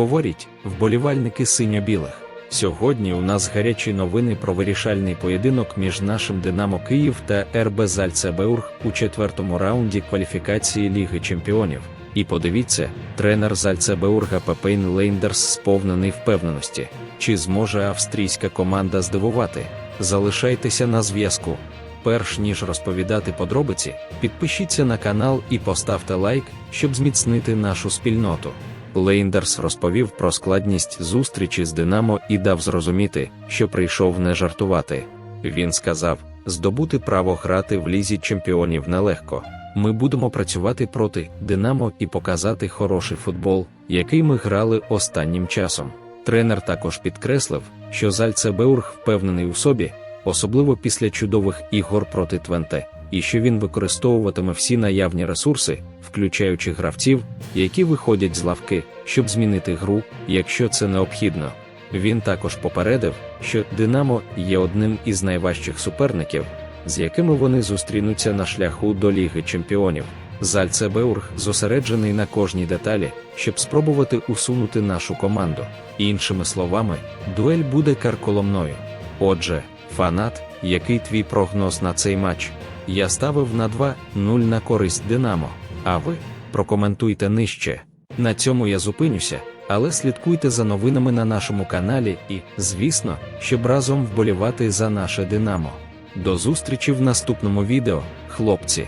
говорять вболівальники синьо-білих. Сьогодні у нас гарячі новини про вирішальний поєдинок між нашим Динамо Київ та РБ Зальцебеург у четвертому раунді кваліфікації Ліги Чемпіонів. І подивіться, тренер Зальцебеурга Пепейн Лейндерс сповнений впевненості, чи зможе австрійська команда здивувати. Залишайтеся на зв'язку. Перш ніж розповідати подробиці, підпишіться на канал і поставте лайк, щоб зміцнити нашу спільноту. Лейндерс розповів про складність зустрічі з Динамо і дав зрозуміти, що прийшов не жартувати. Він сказав: здобути право грати в лізі чемпіонів нелегко. Ми будемо працювати проти Динамо і показати хороший футбол, який ми грали останнім часом. Тренер також підкреслив, що Зальцебеург впевнений у собі, особливо після чудових ігор проти Твенте, і що він використовуватиме всі наявні ресурси, включаючи гравців, які виходять з лавки, щоб змінити гру, якщо це необхідно. Він також попередив, що Динамо є одним із найважчих суперників, з якими вони зустрінуться на шляху до Ліги Чемпіонів. Зальцебеург зосереджений на кожній деталі, щоб спробувати усунути нашу команду. Іншими словами, дуель буде карколомною. Отже, фанат, який твій прогноз на цей матч? Я ставив на 2-0 на користь Динамо. А ви прокоментуйте нижче. На цьому я зупинюся, але слідкуйте за новинами на нашому каналі і, звісно, щоб разом вболівати за наше Динамо. До зустрічі в наступному відео, хлопці!